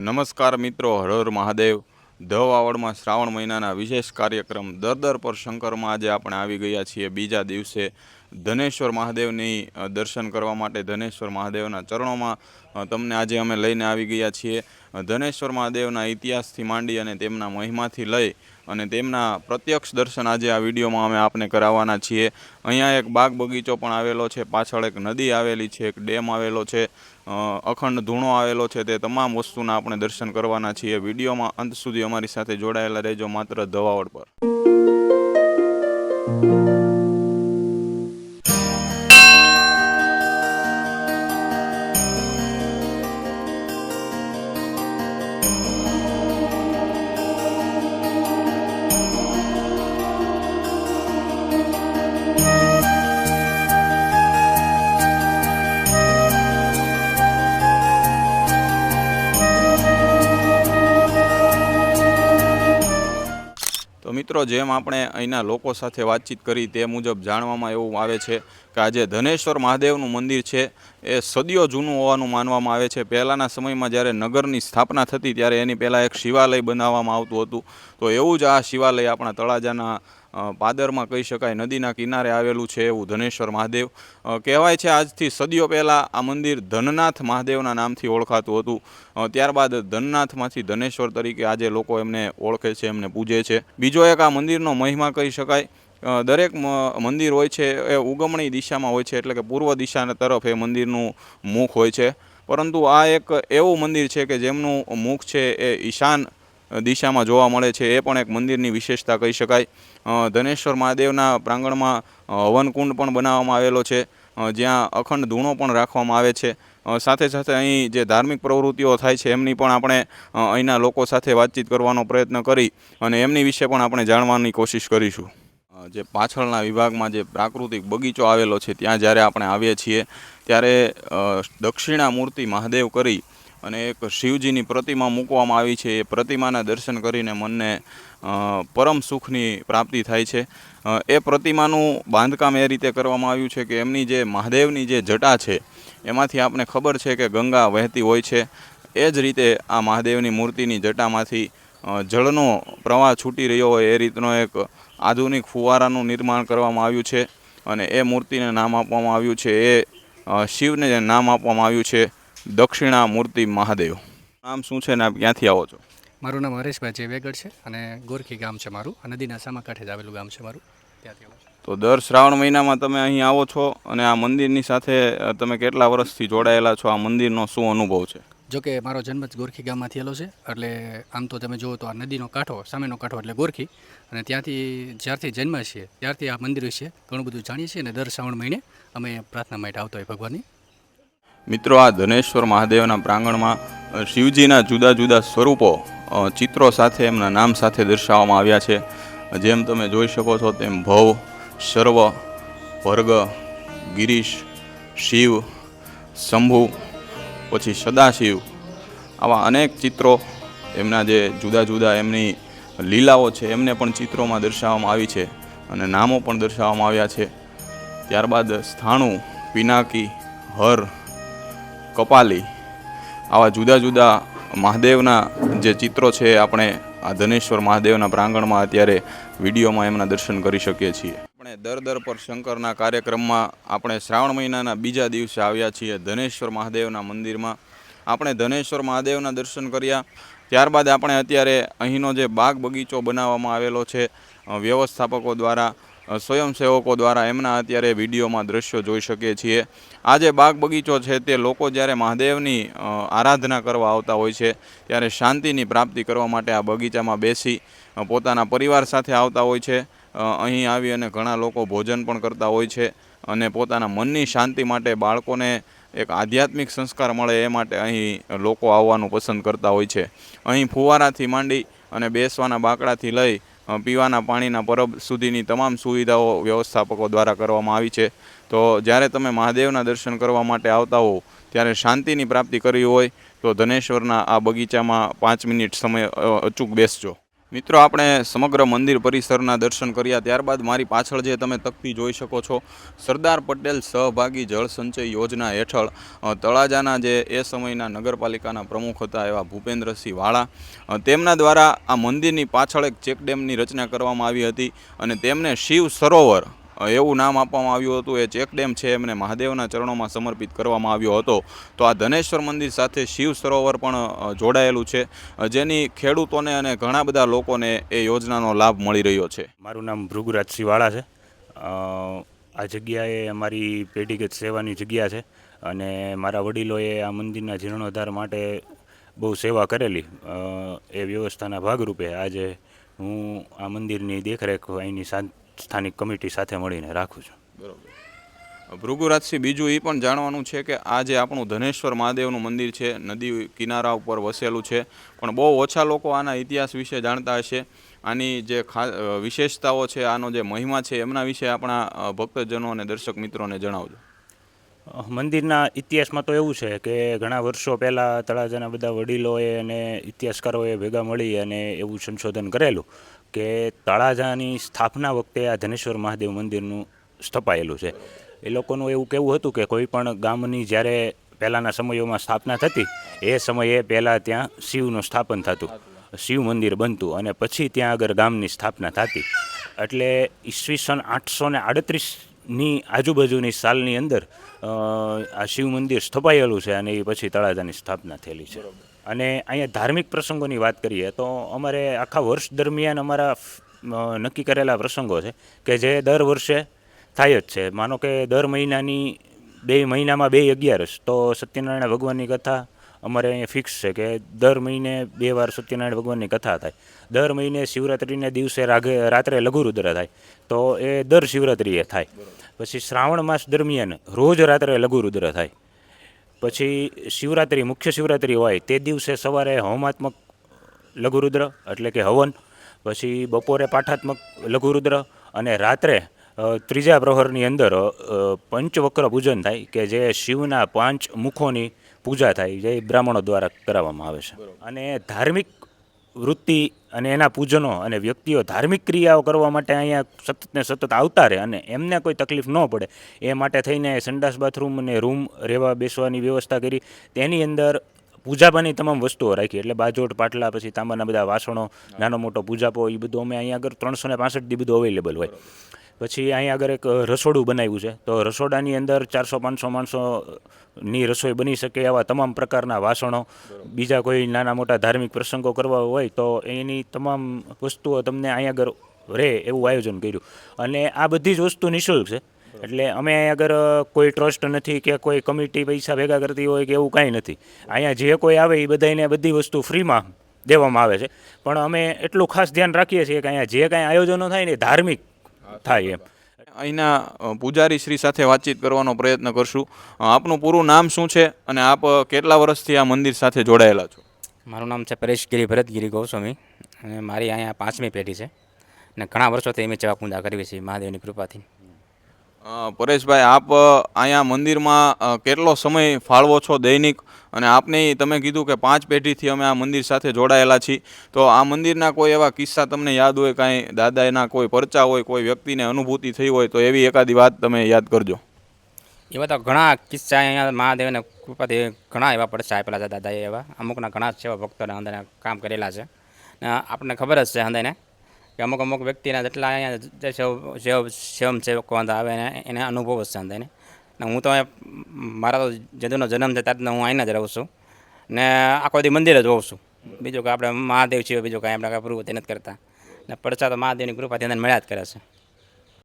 નમસ્કાર મિત્રો, હર હર મહાદેવ. ધ વાવડમાં શ્રાવણ મહિનાના વિશેષ કાર્યક્રમ દર દર પર શંકરમાં આજે આપણે આવી ગયા છીએ. બીજા દિવસે ધનેશ્વર મહાદેવની દર્શન કરવા માટે ધનેશ્વર મહાદેવના ચરણોમાં તમને આજે અમે લઈને આવી ગયા છીએ. ધનેશ્વર મહાદેવના ઇતિહાસથી માંડી અને તેમના મહિમાથી લઈ અને તેમના પ્રત્યક્ષ દર્શન આજે આ વિડીયોમાં અમે આપને કરાવવાના છીએ. અહીંયા એક બાગ બગીચો પણ આવેલો છે, પાછળ એક નદી આવેલી છે, એક ડેમ આવેલો છે અખંડ ધૂણો આવેલો છે, તે તમામ વસ્તુના આપણે દર્શન કરવાના છીએ. વિડીયોમાં અંત સુધી અમારી સાથે જોડાયેલા રહેજો માત્ર ધવાવડ પર. મિત્રો, જેમ આપણે અહીંના લોકો સાથે વાતચીત કરી તે મુજબ જાણવામાં એવું આવે છે કે આજે ધનેશ્વર મહાદેવનું મંદિર છે. એ સદીઓ જૂનું હોવાનું માનવામાં આવે છે. પહેલાંના સમયમાં જ્યારે નગરની સ્થાપના થતી, ત્યારે એની પહેલાં એક શિવાલય બનાવવામાં આવતું હતું. તો એવું જ આ શિવાલય આપણા તળાજાના પાદરમાં કહી શકાય નદીના કિનારે આવેલું છે એવું ધનેશ્વર મહાદેવ. કહેવાય છે આજથી સદીઓ પહેલાં આ મંદિર ધનનાથ મહાદેવના નામથી ઓળખાતું હતું. ત્યારબાદ ધનનાથમાંથી ધનેશ્વર તરીકે આજે લોકો એમને ઓળખે છે, એમને પૂજે છે. બીજો એક આ મંદિરનો મહિમા કહી શકાય. દરેક મંદિર હોય છે એ ઉગમણી દિશામાં હોય છે, એટલે કે પૂર્વ દિશા તરફ એ મંદિરનું મુખ હોય છે. પરંતુ આ એક એવું મંદિર છે કે જેમનું મુખ છે એ ઈશાન દિશામાં જોવા મળે છે. એ પણ એક મંદિરની વિશેષતા કહી શકાય. ધનેશ્વર મહાદેવના પ્રાંગણમાં હવનકુંડ પણ બનાવવામાં આવેલો છે. જ્યાં અખંડ ધૂણો પણ રાખવામાં આવે છે. સાથે સાથે અહીં જે ધાર્મિક પ્રવૃત્તિઓ થાય છે, એમની પણ આપણે અહીંના લોકો સાથે વાતચીત કરવાનો પ્રયત્ન કરી અને એમની વિશે પણ આપણે જાણવાની કોશિશ કરીશું. જે પાછળના વિભાગમાં જે પ્રાકૃતિક બગીચો આવેલો છે, ત્યાં જ્યારે આપણે આવીએ છીએ, ત્યારે દક્ષિણા મૂર્તિ મહાદેવ કરી અને એક શિવજીની પ્રતિમા મૂકવામાં આવી છે. એ પ્રતિમાના દર્શન કરીને મનને પરમ સુખની પ્રાપ્તિ થાય છે. એ પ્રતિમાનું બાંધકામ એ રીતે કરવામાં આવ્યું છે કે એમની જે મહાદેવની જે જટા છે, એમાંથી આપણે ખબર છે કે ગંગા વહેતી હોય છે. એ જ રીતે આ મહાદેવની મૂર્તિની જટામાંથી જળનો પ્રવાહ છૂટી રહ્યો હોય એ રીતનો એક આધુનિક ફુવારાનું નિર્માણ કરવામાં આવ્યું છે. અને એ મૂર્તિને નામ આપવામાં આવ્યું છે. એ શિવને નામ આપવામાં આવ્યું છે. દક્ષિણા મૂર્તિ મહાદેવ. નામ શું છે ને આપ ક્યાંથી આવો છો? મારું નામ હરેશભાઈ જેવેગઢ છે અને ગોરખી ગામ છે મારું. આ નદીના સામા કાંઠે જ આવેલું ગામ છે મારું. ત્યાંથી આવું છું. તો દર શ્રાવણ મહિનામાં તમે અહીં આવો છો અને આ મંદિરની સાથે તમે કેટલા વર્ષથી જોડાયેલા છો? આ મંદિરનો શું અનુભવ છે? જો કે મારો જન્મ જ ગોરખી ગામમાં થયેલો છે. એટલે આમ તો તમે જુઓ તો આ નદીનો કાંઠો સામેનો કાંઠો એટલે ગોરખી. અને ત્યાંથી જ્યારથી જન્મ છીએ ત્યારથી આ મંદિર વિશે ઘણું બધું જાણીએ છીએ અને દર શ્રાવણ મહિને અમે પ્રાર્થના માટે આવતા હોય ભગવાનની. મિત્રો, આ ધનેશ્વર મહાદેવના પ્રાંગણમાં શિવજીના જુદા જુદા સ્વરૂપો ચિત્રો સાથે એમના નામ સાથે દર્શાવવામાં આવ્યા છે. જેમ તમે જોઈ શકો છો તેમ ભવ, સર્વ ભર્ગ ગિરીશ, શિવ, શંભુ, પછી સદાશિવ. આવા અનેક ચિત્રો એમના જે જુદા જુદા એમની લીલાઓ છે, એમને પણ ચિત્રોમાં દર્શાવવામાં આવી છે અને નામો પણ દર્શાવવામાં આવ્યા છે. ત્યારબાદ સ્થાણુ, પિનાકી, હર કપાલી. આવા જુદા જુદા મહાદેવના જે ચિત્રો છે, આપણે આ ધનેશ્વર મહાદેવના પ્રાંગણમાં અત્યારે વિડીયોમાં એમના દર્શન કરી શકીએ છીએ. આપણે દર દર પર શંકરના કાર્યક્રમમાં આપણે શ્રાવણ મહિનાના બીજા દિવસે આવ્યા છીએ ધનેશ્વર મહાદેવના મંદિરમાં. આપણે ધનેશ્વર મહાદેવના દર્શન કર્યા. ત્યારબાદ આપણે અત્યારે અહીંનો જે બાગ બગીચો બનાવવામાં આવેલો છે વ્યવસ્થાપકો દ્વારા સ્વયંસેવકો દ્વારા એમના અત્યારે વિડીયોમાં દ્રશ્યો જોઈ શકીએ છીએ. આ જે બાગ બગીચો છે તે લોકો જ્યારે મહાદેવની આરાધના કરવા આવતા હોય છે, ત્યારે શાંતિની પ્રાપ્તિ કરવા માટે આ બગીચામાં બેસી પોતાના પરિવાર સાથે આવતા હોય છે. અહીં આવી અને ઘણા લોકો ભોજન પણ કરતા હોય છે અને પોતાના મનની શાંતિ માટે બાળકોને એક આધ્યાત્મિક સંસ્કાર મળે એ માટે અહીં લોકો આવવાનું પસંદ કરતા હોય છે. અહીં ફુવારાથી માંડી અને બેસવાના બાકડાથી લઈ પીવાના પાણીના પરબ સુધીની તમામ સુવિધાઓ વ્યવસ્થાપકો દ્વારા કરવામાં આવી છે. તો જ્યારે તમે મહાદેવના દર્શન કરવા માટે આવતા હો ત્યારે શાંતિની પ્રાપ્તિ કરવી હોય, તો ધનેશ્વરના આ બગીચામાં પાંચ મિનિટ સમય અચૂક બેસજો. મિત્રો, આપણે સમગ્ર મંદિર પરિસરના દર્શન કર્યા. ત્યારબાદ મારી પાછળ જે તમે તકતી જોઈ શકો છો, સરદાર પટેલ સહભાગી જળ સંચય યોજના હેઠળ તળાજાના જે એ સમયના નગરપાલિકાના પ્રમુખ હતા એવા ભૂપેન્દ્રસિંહ વાળા. તેમના દ્વારા આ મંદિરની પાછળ એક ચેકડેમની રચના કરવામાં આવી હતી અને તેમને શિવ સરોવર એવું નામ આપવામાં આવ્યું હતું. એ ચેક ડેમ છે એમને મહાદેવના ચરણોમાં સમર્પિત કરવામાં આવ્યો હતો. તો આ ધનેશ્વર મંદિર સાથે શિવ સરોવર પણ જોડાયેલું છે. જેની ખેડૂતોને અને ઘણા બધા લોકોને એ યોજનાનો લાભ મળી રહ્યો છે. મારું નામ ભૃગુરાજ શિવાળા છે. આ જગ્યાએ અમારી પેઢીગત સેવાની જગ્યા છે અને મારા વડીલોએ આ મંદિરના જીર્ણોદ્ધાર માટે બહુ સેવા કરેલી. એ વ્યવસ્થાના ભાગરૂપે આજે હું આ મંદિરની દેખરેખ અહીંની સ્થાનિક કમિટી સાથે મળીને રાખું છું. ભૃગુરાજસિંહ, બીજું એ પણ જાણવાનું છે કે આ જે આપણું ધનેશ્વર મહાદેવનું મંદિર છે, નદી કિનારા ઉપર વસેલું છે, પણ બહુ ઓછા લોકો આના ઇતિહાસ વિશે જાણતા હશે. આની જે ખા વિશેષતાઓ છે, આનો જે મહિમા છે, એમના વિશે આપણા ભક્તજનો અને દર્શક મિત્રોને જણાવજો. મંદિરના ઇતિહાસમાં તો એવું છે કે ઘણા વર્ષો પહેલાં તળાજાના બધા વડીલોએ અને ઇતિહાસકારોએ ભેગા મળી અને એવું સંશોધન કરેલું કે તળાજાની સ્થાપના વખતે આ ધનેશ્વર મહાદેવ મંદિરનું સ્થપાયેલું છે. એ લોકોનું એવું કહેવું હતું કે કોઈ પણ ગામની જ્યારે પહેલાંના સમયોમાં સ્થાપના થતી, એ સમયે પહેલાં ત્યાં શિવનું સ્થાપન થતું, શિવ મંદિર બનતું અને પછી ત્યાં આગળ ગામની સ્થાપના થતી. એટલે ઈસવીસન આઠસો ને આડત્રીસની આજુબાજુની સાલની અંદર આ શિવ મંદિર સ્થપાયેલું છે અને એ પછી તળાજાની સ્થાપના થયેલી છે. અને અહીંયા ધાર્મિક પ્રસંગોની વાત કરીએ તો અમારે આખા વર્ષ દરમિયાન અમારા નક્કી કરેલા પ્રસંગો છે કે જે દર વર્ષે થાય જ છે. માનો કે દર મહિનાની બે મહિનામાં બે અગિયારસ, તો સત્યનારાયણ ભગવાનની કથા અમારે અહીંયા ફિક્સ છે કે દર મહિને બે વાર સત્યનારાયણ ભગવાનની કથા થાય. દર મહિને શિવરાત્રિના દિવસે રાગે રાત્રે લઘુરુદ્ર થાય. તો એ દર શિવરાત્રિએ થાય. પછી શ્રાવણ માસ દરમિયાન રોજ રાત્રે લઘુરુદ્ર થાય. પછી શિવરાત્રિ, મુખ્ય શિવરાત્રિ હોય તે દિવસે સવારે હોમાત્મક લઘુરુદ્ર, એટલે કે હવન, પછી બપોરે પાઠાત્મક લઘુરુદ્ર અને રાત્રે ત્રીજા પ્રહરની અંદર પંચવક્ર પૂજન થાય કે જે શિવના પાંચ મુખોની પૂજા થાય જે બ્રાહ્મણો દ્વારા કરાવવામાં આવે છે. અને ધાર્મિક વૃત્તિ અને એના પૂજનો અને વ્યક્તિઓ ધાર્મિક ક્રિયાઓ કરવા માટે અહીંયા સતત ને સતત આવતા રહે અને એમને કોઈ તકલીફ ન પડે એ માટે થઈને સંડાસ બાથરૂમ અને રૂમ રહેવા બેસવાની વ્યવસ્થા કરી તેની અંદર પૂજાપાની તમામ વસ્તુઓ રાખી એટલે બાજોટ પાટલા પછી તાંબાના બધા વાસણો નાનો મોટો પૂજાપો એ બધું અમે અહીંયા આગળ ત્રણસો ને પાસઠ દી બધું અવેલેબલ હોય. પછી અહીંયા આગળ એક રસોડું બનાવ્યું છે. તો રસોડાની અંદર ચારસો પાંચસો માણસોની રસોઈ બની શકે એવા તમામ પ્રકારના વાસણો. બીજા કોઈ નાના મોટા ધાર્મિક પ્રસંગો કરવા હોય તો એની તમામ વસ્તુઓ તમને અહીંયા આગળ રહે એવું આયોજન કર્યું. અને આ બધી જ વસ્તુ નિઃશુલ્ક છે. એટલે અમે આગળ કોઈ ટ્રસ્ટ નથી કે કોઈ કમિટી પૈસા ભેગા કરતી હોય કે એવું કાંઈ નથી. અહીંયા જે કોઈ આવે એ બધાને બધી વસ્તુ ફ્રીમાં દેવામાં આવે છે. પણ અમે એટલું ખાસ ધ્યાન રાખીએ છીએ કે અહીંયા જે કાંઈ આયોજનો થાય ને ધાર્મિક થાય એમ. અહીંના પૂજારી શ્રી સાથે વાતચીત કરવાનો પ્રયત્ન કરશું. આપનું પૂરું નામ શું છે અને આપ કેટલા વર્ષથી આ મંદિર સાથે જોડાયેલા છો? મારું નામ છે પરેશગીરી ભરતગીરી ગૌસ્વામી અને મારી અહીંયા પાંચમી પેઢી છે. અને ઘણા વર્ષોથી અમે સેવા પૂજા કરવી છે મહાદેવની કૃપાથી. પરેશભાઈ, આપ અહીંયા મંદિરમાં કેટલો સમય ફાળવો છો દૈનિક? અને આપને તમે કીધું કે પાંચ પેઢીથી અમે આ મંદિર સાથે જોડાયેલા છીએ તો આ મંદિરના કોઈ એવા કિસ્સા તમને યાદ હોય, કાંઈ દાદાના કોઈ પરચા હોય, કોઈ વ્યક્તિને અનુભૂતિ થઈ હોય, તો એવી એકાદી વાત તમે યાદ કરજો. એવા તો ઘણા કિસ્સા અહીંયા મહાદેવને કૃપાથી ઘણા એવા પડશે આપેલા છે દાદાએ એવા. અમુકના ઘણા સેવા ભક્તોને અંદર કામ કરેલા છે. આપણને ખબર જ છે અંદરને કે અમુક અમુક વ્યક્તિના જેટલા અહીંયા જે સેવ સેવ સેવકો આવે ને એને અનુભવ જ છે એને હું તો મારા તો જેદુનો જન્મ છે ત્યારથી હું અહીંયા જ રહું છું. ને આખો દી મંદિર જ હોઉં છું. બીજું કે આપણે મહાદેવ છીએ, બીજું કાંઈ આપણે કાંઈ પ્રવૃત્તિ નથી કરતા. ને પડછા તો મહાદેવની કૃપાથી અંદર મળ્યા જ કરે છે.